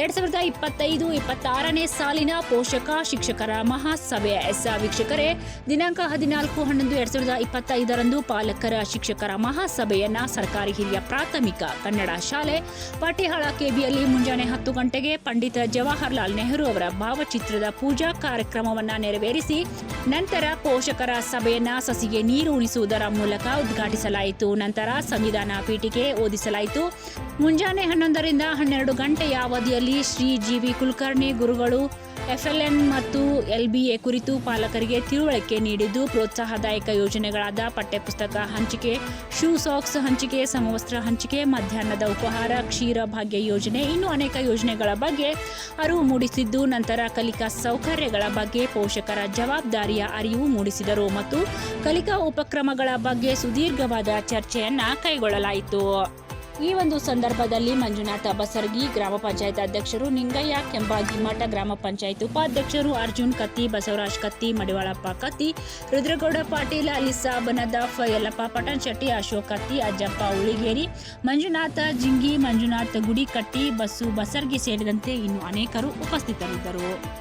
ಎರಡ್ ಸಾವಿರದ ಇಪ್ಪತ್ತೈದು, ಇಪ್ಪತ್ತಾರನೇ ಸಾಲಿನ ಪೋಷಕ, ಶಿಕ್ಷಕರ ಮಹಾಸಭೆ ಎಸ್ ವೀಕ್ಷಕರೇ, ದಿನಾಂಕ ಹದಿನಾಲ್ಕು ಹನ್ನೊಂದು ಎರಡ್ ಸಾವಿರದ ಇಪ್ಪತ್ತೈದರಂದು ಪಾಲಕರ, ಶಿಕ್ಷಕರ ಮಹಾಸಭೆಯನ್ನ ಸರ್ಕಾರಿ ಹಿರಿಯ ಪ್ರಾಥಮಿಕ ಕನ್ನಡ ಶಾಲೆ ಪಟಿಹಾಳ ಕೆಬಿಯಲ್ಲಿ ಮುಂಜಾನೆ ಹತ್ತು ಗಂಟೆಗೆ ಪಂಡಿತ ಜವಾಹರ್ಲಾಲ್ ನೆಹರು ಅವರ ಭಾವಚಿತ್ರದ ಪೂಜಾ ಕಾರ್ಯಕ್ರಮವನ್ನ ನೆರವೇರಿಸಿ, ನಂತರ ಪೋಷಕರ ಸಭೆಯನ್ನ ಸಸಿಗೆ ನೀರು ಉಣಿಸುವುದರ ಮೂಲಕ ಉದ್ಘಾಟಿಸಲಾಯಿತು. ನಂತರ ಸಂವಿಧಾನ ಪೀಠಿಗೆ ಓದಿಸಲಾಯಿತು. ಮುಂಜಾನೆ ಹನ್ನೊಂದರಿಂದ ಹನ್ನೆರಡು ಗಂಟೆಯ ಅವಧಿಯಲ್ಲಿ ಶ್ರೀ ಜಿ ವಿ ಕುಲಕರ್ಣಿ ಗುರುಗಳು, ಎಫ್ಎಲ್ಎನ್ ಮತ್ತು ಎಲ್ ಬಿ ಎ ಕುರಿತು ಪಾಲಕರಿಗೆ ತಿಳುವಳಿಕೆ ನೀಡಿದ್ದು, ಪ್ರೋತ್ಸಾಹದಾಯಕ ಯೋಜನೆಗಳಾದ ಪಠ್ಯಪುಸ್ತಕ ಹಂಚಿಕೆ, ಶೂ ಸಾಕ್ಸ್ ಹಂಚಿಕೆ, ಸಮವಸ್ತ್ರ ಹಂಚಿಕೆ, ಮಧ್ಯಾಹ್ನದ ಉಪಹಾರ, ಕ್ಷೀರ ಭಾಗ್ಯ ಯೋಜನೆ, ಇನ್ನೂ ಅನೇಕ ಯೋಜನೆಗಳ ಬಗ್ಗೆ ಅರಿವು ಮೂಡಿಸಿದ್ದು, ನಂತರ ಕಲಿಕಾ ಸೌಕರ್ಯಗಳ ಬಗ್ಗೆ ಪೋಷಕರ ಜವಾಬ್ದಾರಿಯ ಅರಿವು ಮೂಡಿಸಿದರು ಮತ್ತು ಕಲಿಕಾ ಉಪಕ್ರಮಗಳ ಬಗ್ಗೆ ಸುದೀರ್ಘವಾದ ಚರ್ಚೆಯನ್ನು ಕೈಗೊಳ್ಳಲಾಯಿತು. ಈ ಒಂದು ಸಂದರ್ಭದಲ್ಲಿ ಮಂಜುನಾಥ ಬಸರ್ಗಿ ಗ್ರಾಮ ಪಂಚಾಯತ್ ಅಧ್ಯಕ್ಷರು ನಿಂಗಯ್ಯ ಕೆಂಬಾಗಿ ಮಠ ಗ್ರಾಮ ಪಂಚಾಯತ್ ಉಪಾಧ್ಯಕ್ಷರು ಅರ್ಜುನ್ ಕತ್ತಿ, ಬಸವರಾಜ್ ಕತ್ತಿ, ಮಡಿವಾಳಪ್ಪ ಕತ್ತಿ, ರುದ್ರಗೌಡ ಪಾಟೀಲ್, ಅಲಿಸಾ ಬನದಾಫ್, ಯಲ್ಲಪ್ಪ ಪಟನ್ ಶೆಟ್ಟಿ ಅಶೋಕ್ ಕತ್ತಿ, ಅಜ್ಜಪ್ಪ ಉಳಿಗೇರಿ, ಮಂಜುನಾಥ ಜಿಂಗಿ, ಮಂಜುನಾಥ್ ಗುಡಿಕಟ್ಟಿ ಬಸ್ಸು ಬಸರ್ಗಿ ಸೇರಿದಂತೆ ಇನ್ನು ಅನೇಕರು ಉಪಸ್ಥಿತರಿದ್ದರು.